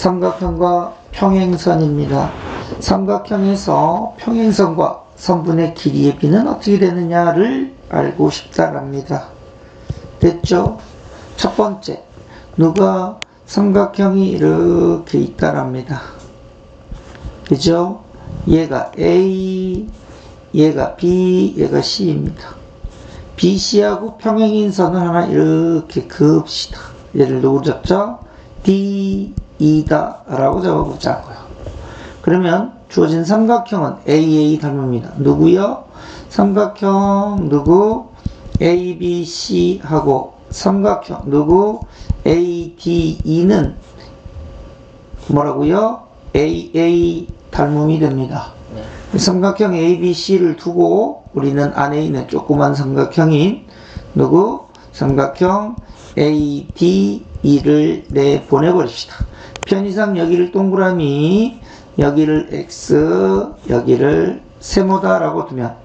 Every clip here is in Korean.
삼각형과 평행선입니다. 삼각형에서 평행선과 선분의 길이의 비는 어떻게 되느냐를 알고 싶다랍니다. 됐죠? 첫 번째, 누가 삼각형이 이렇게 있다랍니다. 그죠? 얘가 A, 얘가 B, 얘가 C입니다. BC하고 평행인 선을 하나 이렇게 그읍시다. 얘를 누구 잡죠? D, E다 라고 적어보자 고요. 그러면 주어진 삼각형은 AA 닮습니다. 누구요? 삼각형 누구? ABC 하고 삼각형 누구? ADE는 뭐라고요? AA 닮음이 됩니다. 삼각형 ABC를 두고 우리는 안에 있는 조그만 삼각형인 누구? 삼각형 ADE를 내보내버립시다. 편의상 여기를 동그라미, 여기를 X, 여기를 세모다라고 두면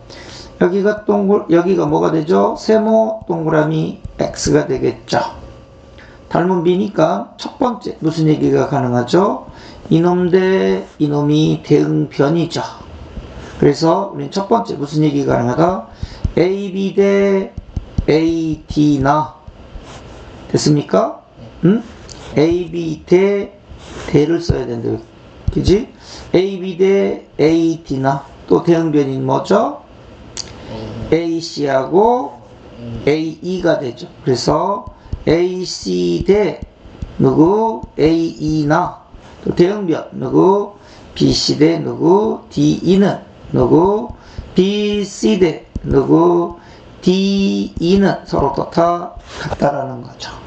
여기가 동글, 여기가 뭐가 되죠? 세모 동그라미 X가 되겠죠. 닮은 비니까 첫 번째 무슨 얘기가 가능하죠? 이놈 대 이놈이 대응 변이죠. 그래서 우리는 첫 번째 무슨 얘기가 가능하다? AB 대 AD나 됐습니까? 응? AB 대 대를 써야 된다. 그지? AB 대 AD나 또 대응변인 뭐죠? AC하고 AE가 되죠. 그래서 AC 대 누구 AE나 또 대응변 누구 BC 대 누구 DE는 누구 BC 대 누구 DE는 서로 또다 같다라는 거죠.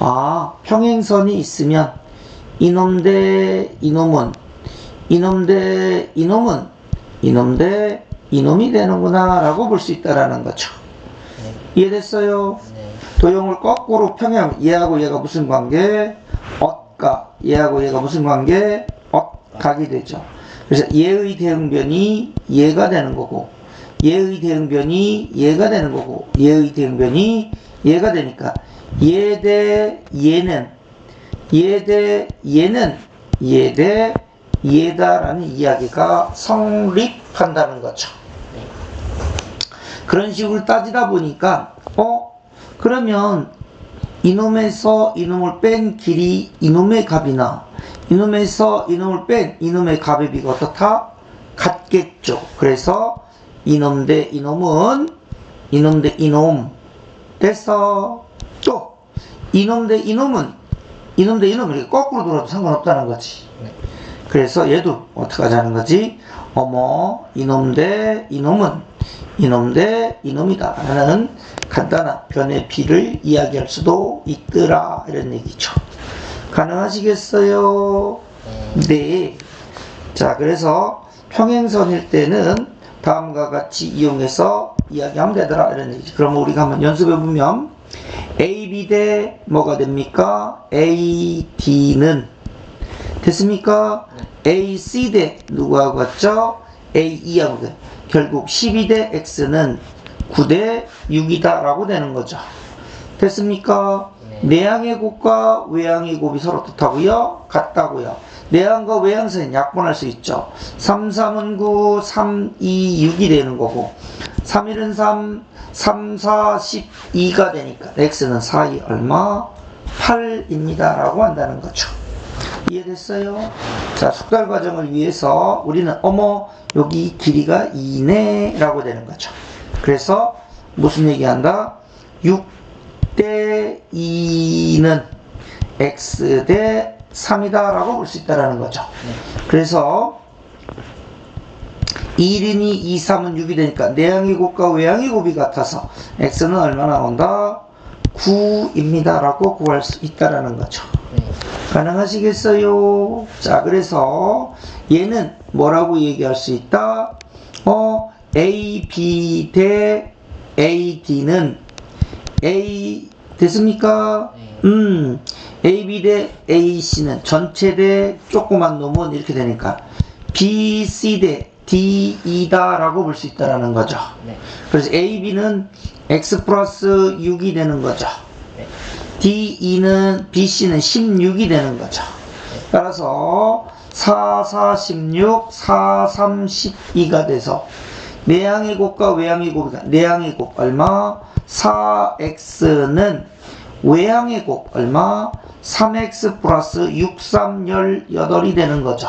아 평행선이 있으면 이놈 대 이놈은 이놈 대 이놈은 이놈 대 이놈이 되는구나 라고 볼 수 있다라는 거죠. 이해됐어요? 네. 도형을 거꾸로 평행 얘하고 얘가 무슨 관계? 엇가 얘하고 얘가 무슨 관계? 엇각이 되죠. 그래서 얘의 대응변이 얘가 되는 거고 얘의 대응변이 얘가 되는 거고 얘의 대응변이 얘가 되니까 얘대 얘는 얘대 얘는 얘대 얘다라는 이야기가 성립한다는 거죠. 그런 식으로 따지다 보니까 어 그러면 이놈에서 이놈을 뺀 길이 이놈의 값이나 이놈에서 이놈을 뺀 이놈의 값의 비가 어떻다? 같겠죠. 그래서 이놈 대 이놈은 이놈 대 이놈 됐어. 또 이놈 대 이놈은 이놈 대 이놈 이렇게 거꾸로 돌아도 상관없다는 거지. 네. 그래서 얘도 어떻게 하자는 거지? 어머 이놈 대 이놈은 이놈 대 이놈이다 라는 간단한 변의 비를 이야기할 수도 있더라 이런 얘기죠 가능하시겠어요? 네. 자 그래서 평행선일 때는 다음과 같이 이용해서 이야기하면 되더라 이런 얘기죠 그럼 우리가 한번 연습해 보면 AB 대 뭐가 됩니까? AD는 됐습니까? AC 대 누구하고 같죠? AE하고 같 결국 12 대 X는 9 대 6이다 라고 되는 거죠. 됐습니까? 네. 내항의 곱과 외항의 곱이 서로 뜻하고요. 같다고요. 내항과 외항선은 약분할 수 있죠. 3, 3은 9, 3, 2, 6이 되는 거고 3, 1은 3, 3, 4, 12가 되니까 X는 4, 2 얼마? 8입니다. 라고 한다는 거죠. 이해됐어요? 자, 숙달 과정을 위해서 우리는 어머 여기 길이가 2네 라고 되는 거죠. 그래서 무슨 얘기한다? 6대 2는 x 대 3이다 라고 볼 수 있다라는 거죠. 그래서 1인이 2, 3은 6이 되니까 내항의 곱과 외항의 곱이 같아서 x는 얼마 나온다? 9입니다 라고 구할 수 있다라는 거죠. 네. 가능하시겠어요? 자, 그래서 얘는 뭐라고 얘기할 수 있다? 어, A, B 대 A, D는 A, 됐습니까? 네. 음, A, B 대 A, C는 전체 대 조그만 놈은 이렇게 되니까 B, C 대 D, E다 라고 볼 수 있다라는 거죠. 네. 그래서 A, B는 X 플러스 6이 되는 거죠. 네. DE는 BC는 16이 되는 거죠. 따라서 4, 4, 16, 4, 3, 12가 돼서 내항의 곱과 외항의 곱이가 내항의 곱 얼마? 4x는 외항의 곱 얼마? 3x 플러스 6, 3, 18이 되는 거죠.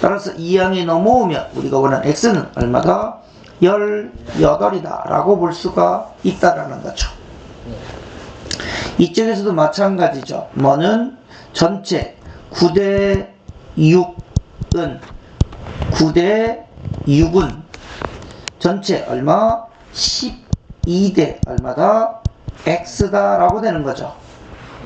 따라서 2항에 넘어오면 우리가 원하는 x는 얼마다? 18이다 라고 볼 수가 있다라는 거죠. 이쪽에서도 마찬가지죠. 뭐는 전체 9대 6은 9대 6은 전체 얼마? 12대 얼마다? x다 라고 되는 거죠.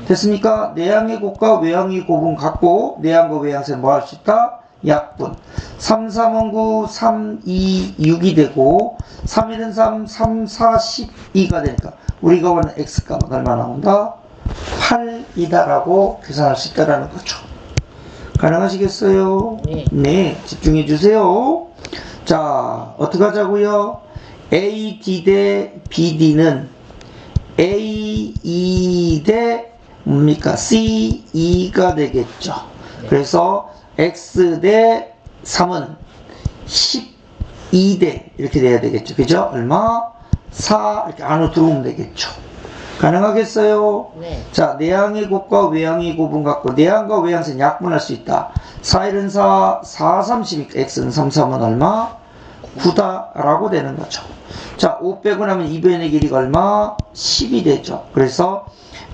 됐습니까? 내항의 곱과 외항의 곱은 같고 내항과 외항세 뭐 할 수 있다? 약분 3, 3은 9, 3, 2, 6이 되고 3, 1은 3, 3, 4, 12가 되니까 우리가 원하는 x값은 얼마 나온다? 8이다라고 계산할 수 있다라는 거죠. 가능하시겠어요? 네. 집중해 주세요. 자, 어떻게 하자고요? AD 대 BD는 A2 대 뭡니까? C2가 되겠죠. 그래서 X 대 3은 12대 이렇게 돼야 되겠죠. 그죠? 얼마? 4 이렇게 안으로 들어오면 되겠죠. 가능하겠어요? 네. 자, 내항의 곱과 외항의 곱은 같고, 내항과 외항은 약분할 수 있다. 4, 1은 4, 4, 30, x는 3, 3은 얼마? 9다. 라고 되는 거죠. 자, 5 빼고 나면 2변의 길이가 얼마? 10이 되죠. 그래서,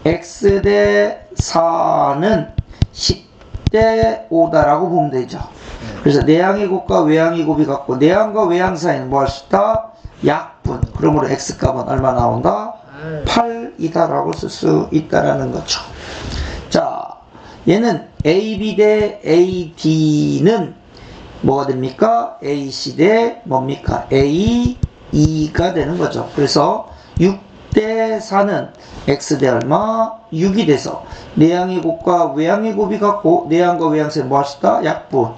x 대 4는 10 대 5다라고 보면 되죠. 그래서 내항의 곱과 외항의 곱이 같고, 내항과 외항 사이는 뭐 할 수 있다? 약분. 그러므로 x 값은 얼마 나온다? 8이다라고 쓸 수 있다라는 거죠. 자, 얘는 AB 대 AD는 뭐가 됩니까? AC 대 뭡니까? A, 2가 되는 거죠. 그래서 6 대 4는 X 대 얼마? 6이 돼서 내항의 곱과 외항의 곱이 같고 내항과 외항세 뭐 하시다? 약분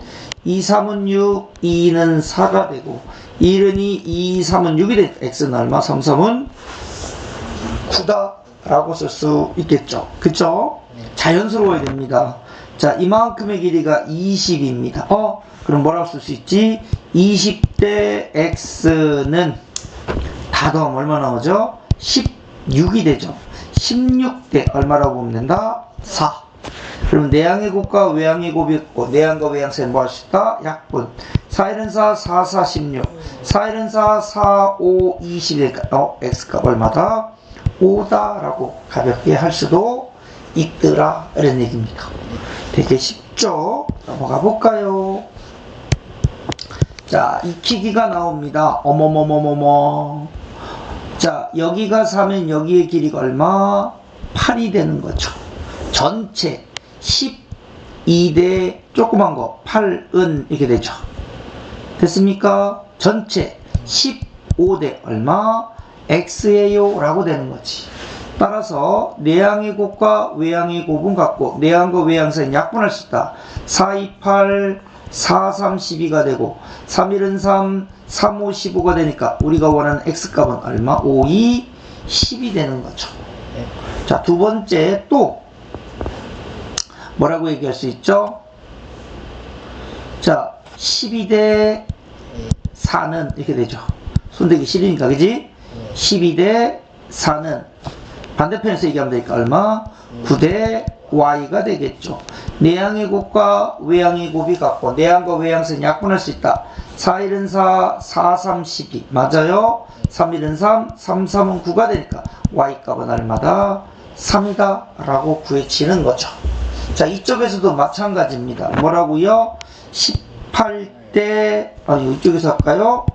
2, 3은 6, 2는 4가 되고 1은 2, 2, 3은 6이 되니까 X는 얼마? 3, 3은 9다 라고 쓸 수 있겠죠. 그쵸? 자연스러워야 됩니다. 자, 이만큼의 길이가 20입니다. 어, 그럼 뭐라고 쓸 수 있지? 20대 x는 다 더하면 얼마 나오죠? 16이 되죠. 16대 얼마라고 된다? 4. 그럼 내항의 곱과 외항의 곱이 있고 내항과 외항세 뭐할 수 있다? 약분 4, 1은 4, 4, 4, 16 4, 1은 4, 4, 5, 20이니까 어, x값 얼마다? 5다 라고 가볍게 할 수도 있더라 이런 얘기입니다 되게 쉽죠? 넘어가 볼까요? 자 익히기가 나옵니다 어머머머머머 자 여기가 4면 여기의 길이가 얼마? 8이 되는 거죠 전체 12대 조그만 거 8은 이렇게 되죠 됐습니까? 전체 15대 얼마? x예요 라고 되는 거지 따라서 내항의 곱과 외항의 곱은 같고 내항과 외항 사이는 약분할 수 있다 4, 2, 8, 4, 3, 12가 되고 3, 1은 3, 3, 5, 15가 되니까 우리가 원하는 x값은 얼마? 5, 2, 10이 되는 거죠 네. 자, 두 번째 또 뭐라고 얘기할 수 있죠? 자, 12대 4는 이렇게 되죠. 손대기 싫으니까, 그지? 12대 4는 반대편에서 얘기하면 되니까 얼마? 9대 y가 되겠죠. 내항의 곱과 외항의 곱이 같고 내항과 외항은 약분할 수 있다. 4, 1은 4, 4, 3, 12 맞아요? 3, 1은 3, 3, 3은 9가 되니까 y값은 얼마다? 3이다 라고 구해치는 거죠. 자 이쪽에서도 마찬가지입니다. 뭐라고요? 18대 아 이쪽에서 할까요?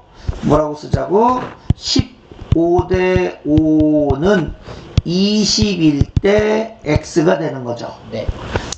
뭐라고 쓰자고? 15대 5는 21대 x가 되는 거죠. 네.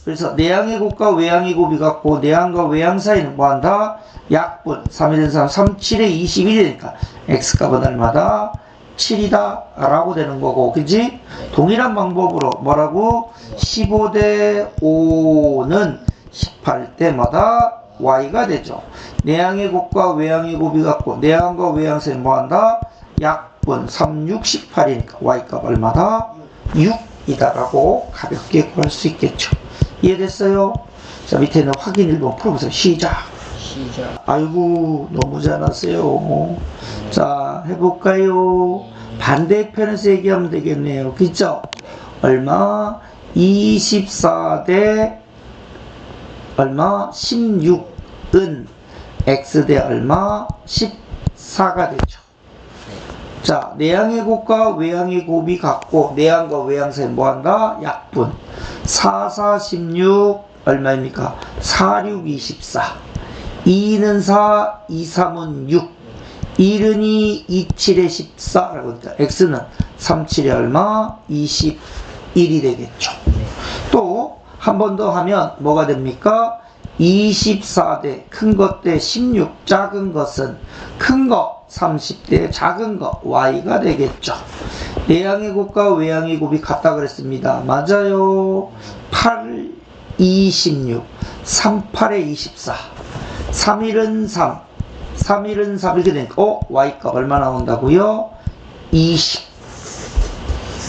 그래서 내항의 곱과 외항의 곱이 같고 내항과 외항 사이는 뭐한다? 약분 3일 3, 3, 7에 21이니까 x값은 얼마다? 7이다 라고 되는 거고 그지? 동일한 방법으로 뭐라고? 15대 5는 18대마다 y가 되죠 내항의 곱과 외항의 곱이 같고 내항과 외항 사이는 뭐한다? 약분 3, 6, 18이니까 y값 얼마다? 6이다 라고 가볍게 구할 수 있겠죠 이해됐어요? 자, 밑에 있는 확인 1번 풀어보세요. 시작. 시작. 아이고, 너무 잘하세요. 자, 해볼까요? 반대편에서 얘기하면 되겠네요. 그죠? 얼마? 24대 얼마? 16은 x 대 얼마? 14가 되죠. 자, 내양의 곱과 외양의 곱이 같고 내양과 외양 사이 뭐한다? 약분. 4, 4, 16 얼마입니까? 4, 6, 24. 2는 4, 2, 3은 6. 1은 2, 2, 7에 14라고 했다. x는 3, 7에 얼마? 21이 되겠죠. 또 한 번 더 하면 뭐가 됩니까? 24대 큰 것 대 16 작은 것은 큰 거 30대 작은 거 y가 되겠죠. 내양의 곱과 외양의 곱이 같다 그랬습니다. 맞아요. 8, 26, 3, 8에 24, 3일은 3, 3일은 3 이렇게 되니까 어? y값 얼마 나온다고요? 20.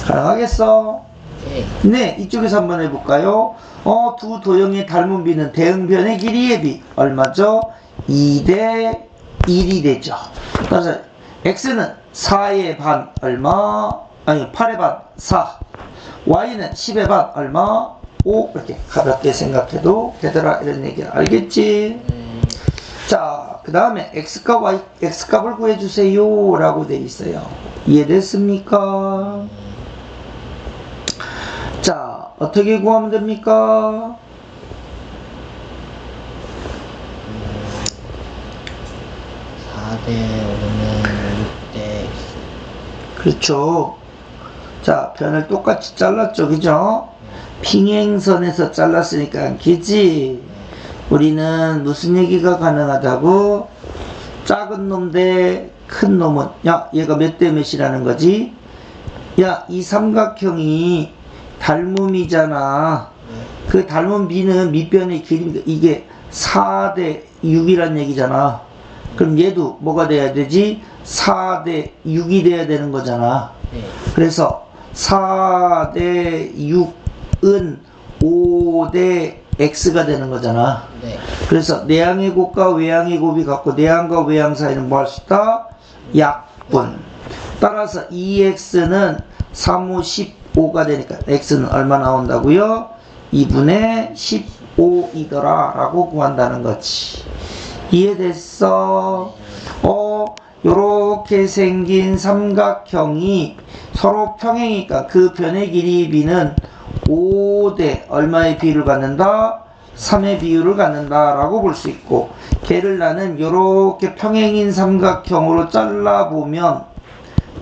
가능하겠어? 네. 네, 이쪽에서 한번 해볼까요? 어, 두 도형의 닮은 비는 대응변의 길이의 비. 얼마죠? 2대 1이 되죠. 따라서, x는 4의 반, 얼마? 아니, 8의 반, 4. y는 10의 반, 얼마? 5. 이렇게 가볍게 생각해도 되더라. 이런 얘기 알겠지? 음, 자, 그 다음에 x값, y, x값을 구해주세요. 라고 돼 있어요. 이해됐습니까? 자, 어떻게 구하면 됩니까? 4대 5는 6대 그렇죠. 자, 변을 똑같이 잘랐죠. 그죠?平행선에서 잘랐으니까, 그지? 우리는 무슨 얘기가 가능하다고? 작은 놈 대 큰 놈은, 야, 얘가 몇 대 몇이라는 거지? 야, 이 삼각형이 닮음이잖아. 그 닮은 비는 밑변의 길이니까 이게 4대 6이란 얘기잖아. 그럼 얘도 뭐가 돼야 되지? 4대 6이 돼야 되는 거잖아. 네. 그래서 4대 6은 5대 x가 되는 거잖아. 네. 그래서 내양의 곱과 외양의 곱이 같고 내양과 외양 사이는 뭐 할 수 있다? 약분. 따라서 2x는 3, 5, 15가 되니까 x는 얼마 나온다고요? 2분의 15이더라 라고 구한다는 거지. 이해됐어? 어, 요렇게 생긴 삼각형이 서로 평행이니까 그 변의 길이 비는 5대 얼마의 비율을 갖는다? 3의 비율을 갖는다 라고 볼 수 있고 걔를 나는 요렇게 평행인 삼각형으로 잘라보면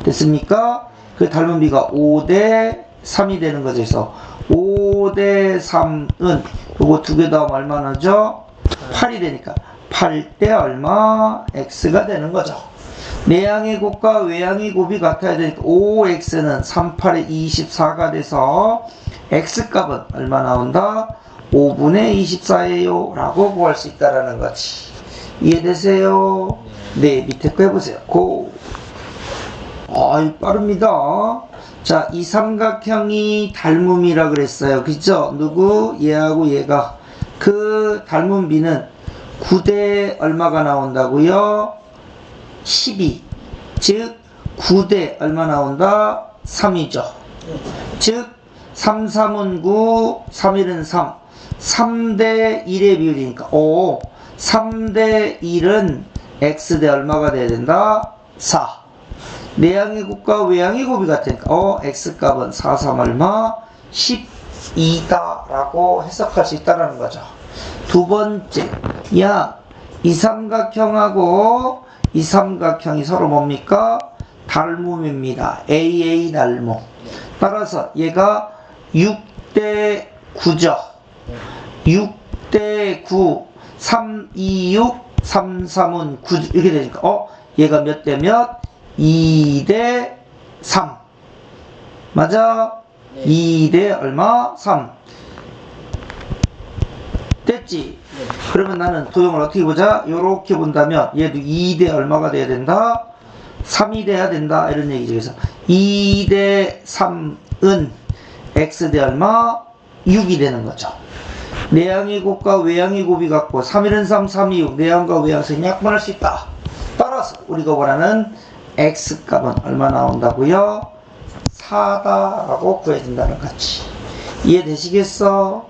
됐습니까? 그 닮은 비가 5대 3이 되는 거죠. 그래서 5대 3은 요거 두개 더하면 얼마 나죠? 8이 되니까 8대 얼마? x가 되는 거죠. 내양의 곱과 외양의 곱이 같아야 되니까 5x는 3, 8에 24가 돼서 x값은 얼마 나온다? 5분의 24예요 라고 구할 수 있다라는 거지 이해되세요? 네 밑에 거 해보세요 고 아이 빠릅니다 자 이 삼각형이 닮음이라 그랬어요 그죠? 누구? 얘하고 얘가 그 닮은 비는 9대 얼마가 나온다고요? 12. 즉, 9대 얼마 나온다? 3이죠. 즉, 3, 3은 9, 3, 1은 3. 3대 1의 비율이니까, 오, 3대 1은 x대 얼마가 돼야 된다? 4. 내양의 곱과 외양의 곱이 같으니까, 어, x값은 4, 3 얼마? 12다. 라고 해석할 수 있다는 거죠. 두 번째, 야, 이 삼각형하고 이 삼각형이 서로 뭡니까? 닮음입니다. AA 닮음. 따라서 얘가 6대 9죠. 6대 9, 3, 2, 6, 3, 3은 9, 이렇게 되니까, 어? 얘가 몇 대 몇? 2대 3. 맞아? 네. 2대 얼마? 3. 됐지? 네. 그러면 나는 도형을 어떻게 보자? 요렇게 본다면 얘도 2대 얼마가 돼야 된다? 3이 돼야 된다. 이런 얘기죠. 그래서 2대 3은 x대 얼마? 6이 되는 거죠. 내양의 곱과 외양의 곱이 같고 3일은 3, 3이 6 내양과 외양성이 약분할 수 있다. 따라서 우리가 원하는 x값은 얼마 나온다고요? 4다라고 구해진다는 거지. 이해되시겠어?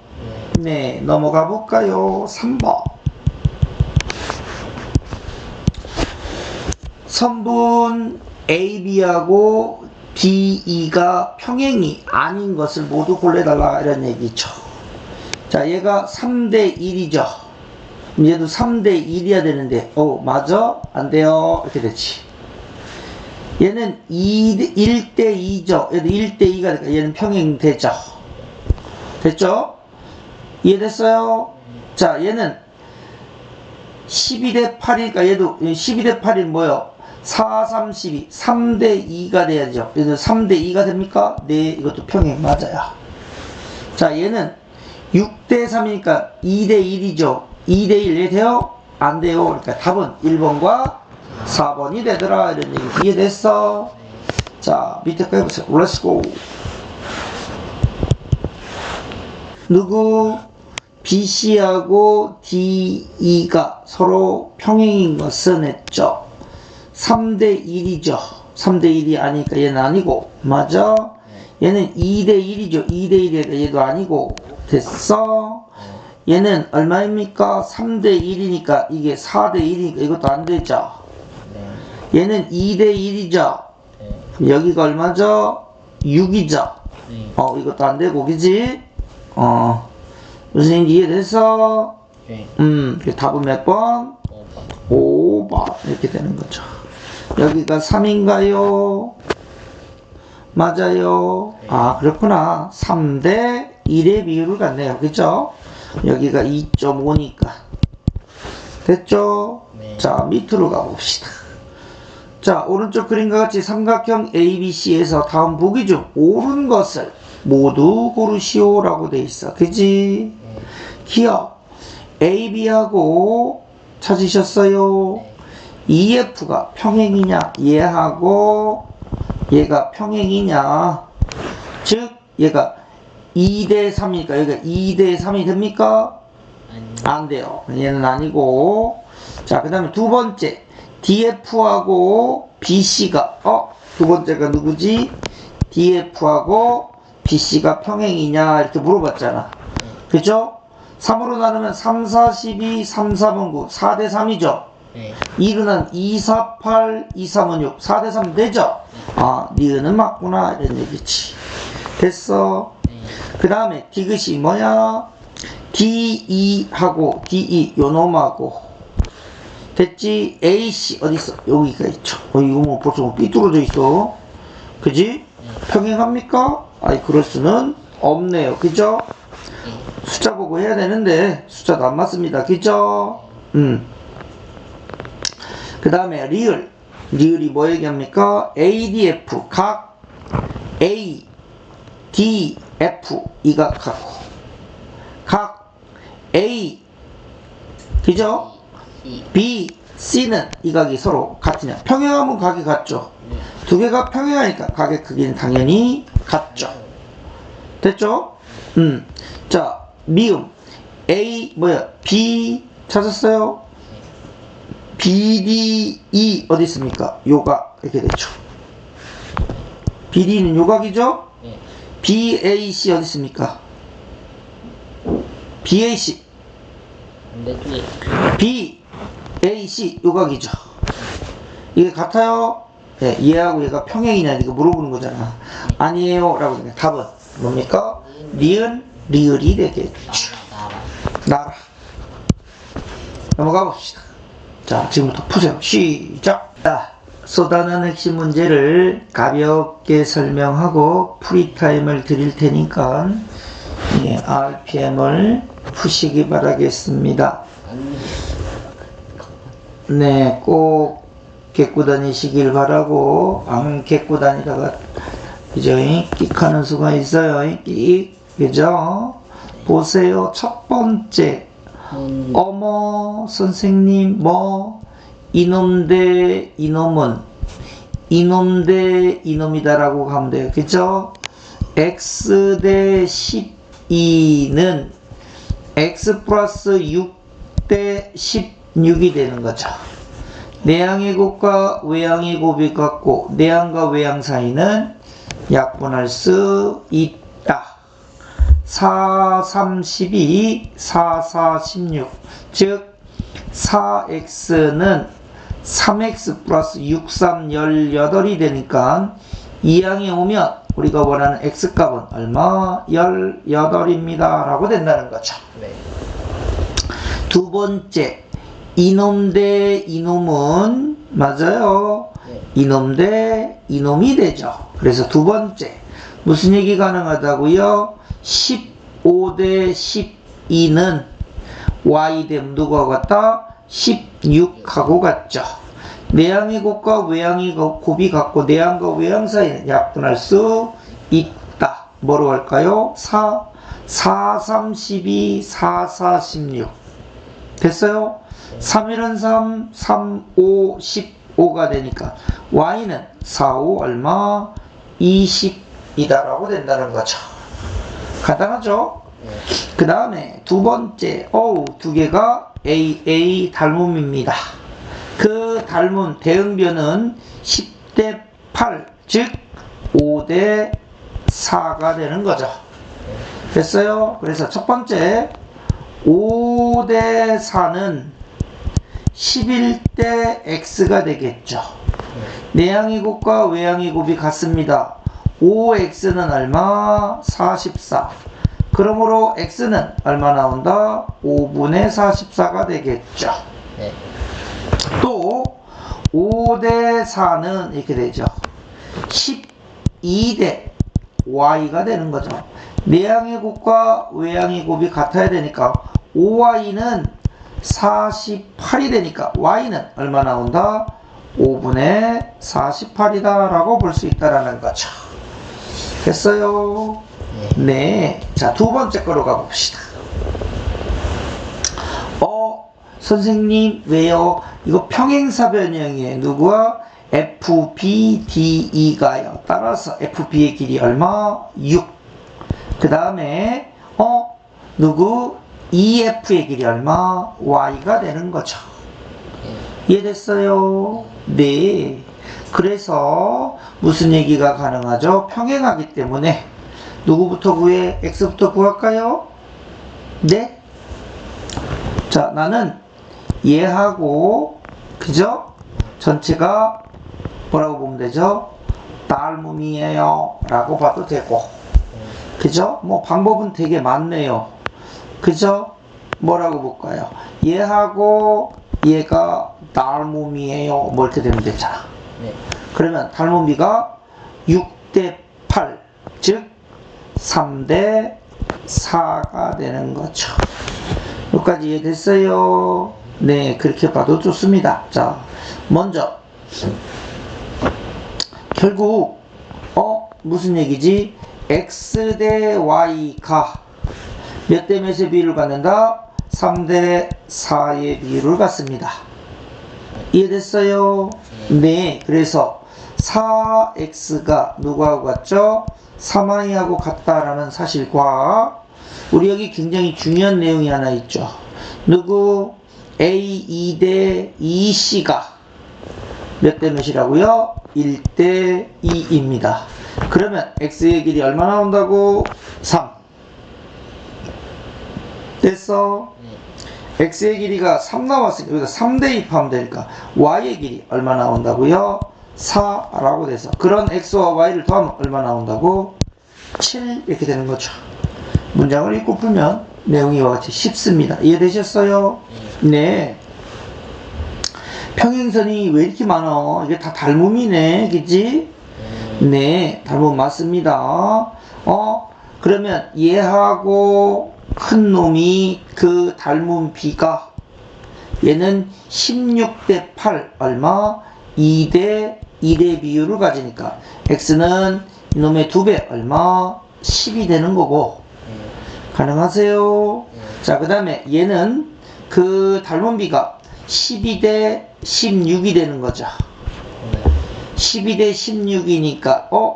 네. 네, 넘어가 볼까요? 3번. 선분 AB하고 DE가 평행이 아닌 것을 모두 골라달라 이런 얘기죠. 자, 얘가 3대 1이죠. 얘도 3대 1이어야 되는데, 어, 맞아? 안 돼요. 이렇게 되지. 얘는 2, 1대 2죠. 얘도 1대 2가 되니까 얘는 평행 되죠. 됐죠? 이해됐어요? 자, 얘는 12대 8이니까 얘도 12대 8이 뭐요? 4, 3, 12, 3대 2가 돼야죠. 얘는 3대 2가 됩니까? 네, 이것도 평행 맞아요. 자, 얘는 6대 3이니까 2대 1이죠. 2대 1, 얘 돼요? 안 돼요. 그러니까 답은 1번과 4번이 되더라. 이런 얘기 이해됐어? 자, 밑에 거 해보세요. Let's. 누구? BC하고 DE가 서로 평행인 것은 했죠. 3대 1이죠. 3대 1이 아니니까 얘는 아니고. 맞아? 얘는 2대 1이죠. 2대 1이니까 얘도 아니고. 됐어? 얘는 얼마입니까? 3대 1이니까 이게 4대 1이니까 이것도 안 되죠. 네. 얘는 2대 1이죠. 네. 여기가 얼마죠? 6이죠. 네. 어, 이것도 안 되고, 그지? 어, 선생님 이해됐어? 네. 음, 그 답은 몇 번? 5번. 5번. 이렇게 되는 거죠. 여기가 3인가요? 맞아요. 아, 그렇구나. 3대 1의 비율을 갖네요. 그죠? 여기가 2.5니까. 됐죠? 네. 자, 밑으로 가봅시다. 자, 오른쪽 그림과 같이 삼각형 ABC에서 다음 보기 중 옳은 것을 모두 고르시오 라고 돼 있어. 그지? 네. 기억. AB하고 찾으셨어요? 네. EF가 평행이냐? 얘하고 얘가 평행이냐? 즉, 얘가 2대 3이니까 여기가 2대 3이 됩니까? 안 돼요. 얘는 아니고. 자, 그 다음에 두 번째. DF하고 BC가, 어? 두 번째가 누구지? DF하고 BC가 평행이냐? 이렇게 물어봤잖아. 네. 그죠? 3으로 나누면 3, 4, 12, 3, 4번 9, 4대 3이죠? 네. 2는 2, 4, 8, 2, 3은 6, 4대 3 되죠? 아, 니은은 맞구나. 이런 얘기지. 됐어. 네. 그 다음에 디귿이 뭐야? DE하고 DE 요놈하고 됐지? AC 어딨어? 여기가 있죠. 어, 이거 뭐 벌써 뭐 삐뚤어져 있어. 그지? 평행합니까? 아니 그럴 수는 없네요. 그죠? 네. 숫자 보고 해야 되는데 숫자도 안 맞습니다. 그죠? 음. 그 다음에 리을 리을이 뭐 얘기합니까? ADF 각 A D F 이가 같고 각 A 그죠? C. B C는 이 각이 서로 같으냐 평행하면 각이 같죠 네. 두 개가 평행하니까 각의 크기는 당연히 같죠 됐죠? 음. 자, 미음. A, 뭐야? B 찾았어요? BD, E 어디 있습니까? 요각. 이렇게 되죠. BD는 요각이죠? 네. BAC 어디 있습니까? BAC. 근데 뒤 에 BAC 요각이죠. 이게 같아요? 네, 얘하고 얘가 평행이냐 이거 물어보는 거잖아. 아니에요. 라고 답은 뭡니까? 리은, 리을이 되겠죠. 나라. 넘어가 봅시다. 자, 지금부터 푸세요. 시작. 자, 쏟아낸 핵심 문제를 가볍게 설명하고 프리타임을 드릴 테니까 예, RPM을 푸시기 바라겠습니다. 네, 꼭 개꾸 다니시길 바라고 안 개꾸 다니다가 그죠? 끽 하는 수가 있어요. 끽 그죠? 보세요. 첫 번째 음. 어머 선생님 뭐 이놈 대 이놈은 이놈 대 이놈이다라고 가면 돼요. 그죠? x 대 12는 x 플러스 6 대 16이 되는 거죠. 내항의 곱과 외항의 곱이 같고 내항과 외항 사이는 약분할 수 있다. 4, 3, 12, 4, 4, 16. 즉, 4x는 3x 플러스 6, 3, 18이 되니까 이항에 오면 우리가 원하는 x값은 얼마? 18입니다. 라고 된다는 거죠. 네. 두 번째, 이놈 대 이놈은 맞아요. 네. 이놈 대 이놈이 되죠. 그래서 두 번째, 무슨 얘기 가능하다고요? 15 대 12는 y 대 누구와 같다? 16하고 같죠. 내항의 곱과 외항의 곱- 곱이 같고 내항과 외항 사이는 약분할 수 있다. 뭐로 할까요? 4, 4, 3, 12, 4, 4, 16. 됐어요? 3, 1은 3, 3, 5, 15가 되니까 y는 4, 5 얼마? 20이다라고 된다는 거죠. 간단하죠? 네. 그 다음에 두 번째, 어우, 두 개가 AA 닮음입니다. 그 닮은 대응변은 10대 8, 즉 5대 4가 되는 거죠. 됐어요? 그래서 첫 번째, 5대 4는 11대 x가 되겠죠. 내항의 곱과 외항의 곱이 같습니다. 5x는 얼마? 44. 그러므로 x는 얼마 나온다? 5분의 44가 되겠죠. 네. 또 5대 4는 이렇게 되죠. 12대 y가 되는 거죠. 내항의 곱과 외항의 곱이 같아야 되니까 5y는 48이 되니까 y는 얼마 나온다? 5분의 48이다 라고 볼 수 있다라는 거죠. 됐어요? 네. 네. 자, 두 번째 거로 가봅시다. 어, 선생님, 왜요? 이거 평행사 변형이에요. 누구와? F, B, D, E가요. 따라서 FB의 길이 얼마? 6. 그 다음에, 어, 누구? EF의 길이 얼마? Y가 되는 거죠. 네. 이해됐어요? 네. 그래서 무슨 얘기가 가능하죠? 평행하기 때문에 누구부터 구해? x부터 구할까요? 네? 자, 나는 얘하고 그죠? 전체가 뭐라고 보면 되죠? 닮음이에요 라고 봐도 되고 그죠? 뭐 방법은 되게 많네요 그죠? 뭐라고 볼까요? 얘하고 얘가 닮음이에요 뭐 이렇게 되면 되잖아 네. 그러면 닮음비가 6대 8, 즉 3대 4가 되는 거죠. 여기까지 이해됐어요? 네, 그렇게 봐도 좋습니다. 자, 먼저 결국 어 무슨 얘기지? x 대 y가 몇 대 몇의 비율을 갖는다? 3대 4의 비율을 갖습니다. 이해됐어요? 네, 그래서 4x가 누구하고 같죠? 3i하고 같다라는 사실과 우리 여기 굉장히 중요한 내용이 하나 있죠. 누구? a 2대 2c가 몇 대 몇이라고요? 1대 2입니다. 그러면 x의 길이 얼마 나온다고? 3. 됐어? 네. x의 길이가 3 나왔으니까 여기다 3 대입하면 되니까 y의 길이 얼마 나온다고요? 4라고 돼서 그런 x와 y를 더하면 얼마 나온다고? 7 이렇게 되는 거죠. 문장을 읽고 풀면 내용이 이와 같이 쉽습니다. 이해되셨어요? 네. 평행선이 왜 이렇게 많아? 이게 다 닮음이네, 그지? 네. 네, 닮음 맞습니다. 어, 그러면 얘하고 큰 놈이 그 닮은 비가 얘는 16대 8 얼마? 2대 1의 비율을 가지니까 x는 이놈의 두배 얼마? 10이 되는 거고 네. 가능하세요? 네. 자, 그 다음에 얘는 그 닮은 비가 12대 16이 되는 거죠. 네. 12대 16이니까 어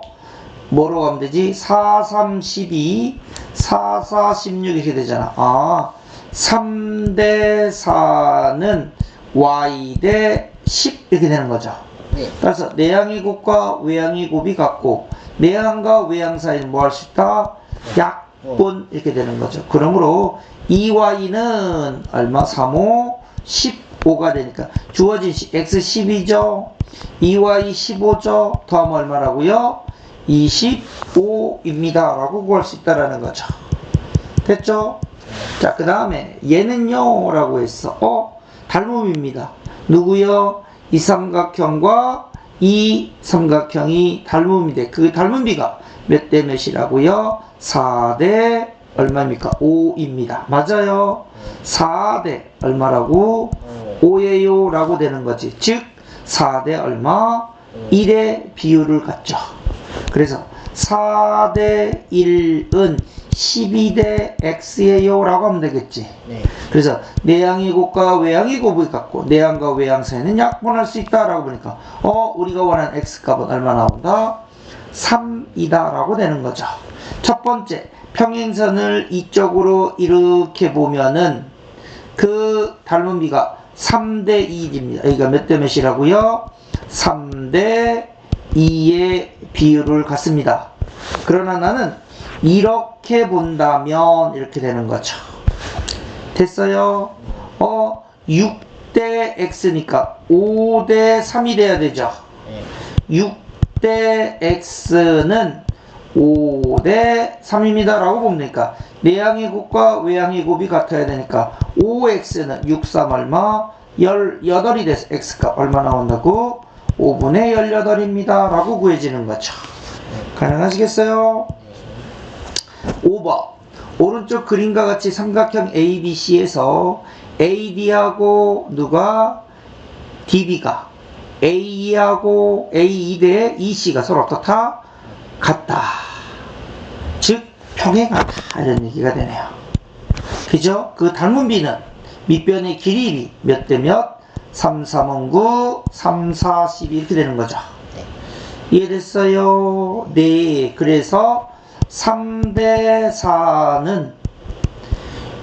뭐로 가면 되지? 4, 3, 12, 4, 4, 16 이렇게 되잖아. 아 3대 4는 y 대 10 이렇게 되는 거죠. 네. 따라서 내향의 곱과 외향의 곱이 같고 내향과 외향 사이는 뭐 할 수 있다? 약분 이렇게 되는 거죠. 그러므로 2y는 얼마? 3, 5, 15가 되니까 주어진 시 x 10이죠. 2y 15죠. 더하면 얼마라고요? 25입니다. 라고 구할 수 있다라는 거죠. 됐죠? 자, 그 다음에 얘는요 라고 했어. 어? 닮음입니다. 누구요? 이 삼각형과 이 삼각형이 닮음이 돼. 그 닮음비가 몇 대 몇이라고요? 4대 얼마입니까? 5입니다. 맞아요. 4대 얼마라고? 어. 5예요 라고 되는 거지. 즉 4대 얼마? 1의 비율을 갖죠. 그래서 4대 1은 12대 x예요 라고 하면 되겠지. 네. 그래서 내양의 곱과 외양의 곱이 같고 내양과 외양 사이는 약분할 수 있다 라고 보니까 어 우리가 원하는 x 값은 얼마 나온다? 3이다 라고 되는 거죠. 첫 번째 평행선을 이쪽으로 이렇게 보면은 그 닮은 비가 3대 2입니다. 여기가 몇 대 몇이라고요? 3대 2의 비율을 갖습니다. 그러나 나는 이렇게 본다면 이렇게 되는 거죠. 됐어요? 어, 6대 x니까 5대 3이 돼야 되죠. 네. 6대 x는 5대 3입니다. 라고 되니까 내양의 곱과 외양의 곱이 같아야 되니까 5x는 6, 3 얼마? 18이 돼서 x값 얼마 나온다고? 5분의 18입니다. 라고 구해지는 거죠. 가능하시겠어요? 5번 오른쪽 그림과 같이 삼각형 ABC에서 AD하고 누가 DB가 AE하고 AE 대 EC가 서로 어떻다? 같다. 즉 평행하다 이런 얘기가 되네요. 그죠? 그 닮은 비는 밑변의 길이 몇 대 몇? 3, 3은 9, 3, 4, 12 이렇게 되는 거죠. 네. 이해됐어요? 네. 그래서 3대 4는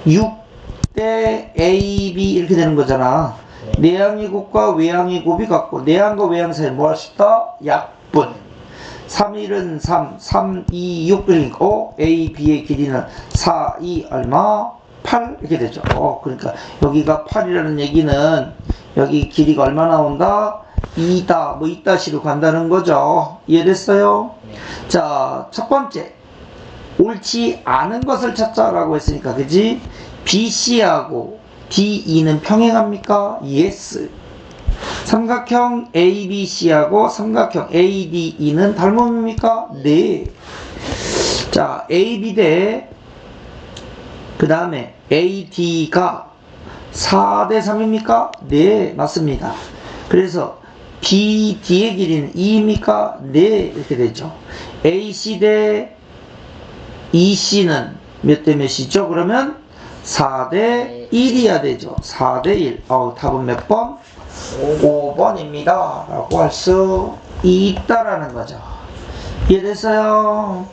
6대 AB 이렇게 되는 거잖아. 네. 내양의 곱과 외양의 곱이 같고 내양과 외양 사이 뭐 할 수 있다? 약분. 3, 1은 3, 3, 2, 6 그러니까 어? A, B의 길이는 4, 2 얼마? 8 이렇게 되죠. 어, 그러니까 여기가 8이라는 얘기는 여기 길이가 얼마 나온다? 2다, 뭐 2다시로 간다는 거죠. 이해됐어요? 네. 자, 첫 번째. 옳지 않은 것을 찾자라고 했으니까, 그지? BC하고 DE는 평행합니까? Yes. 삼각형 ABC하고 삼각형 ADE는 닮음입니까? 네. 자, AB 대, 그 다음에 AD가 4대 3입니까? 네, 맞습니다. 그래서 BD의 길이는 2입니까? 네, 이렇게 되죠. AC 대 EC는 몇 대 몇이죠? 그러면 4대 1이어야 되죠. 4대 1. 어, 답은 몇 번? 5번입니다. 라고 할 수 있다라는 거죠. 이해됐어요?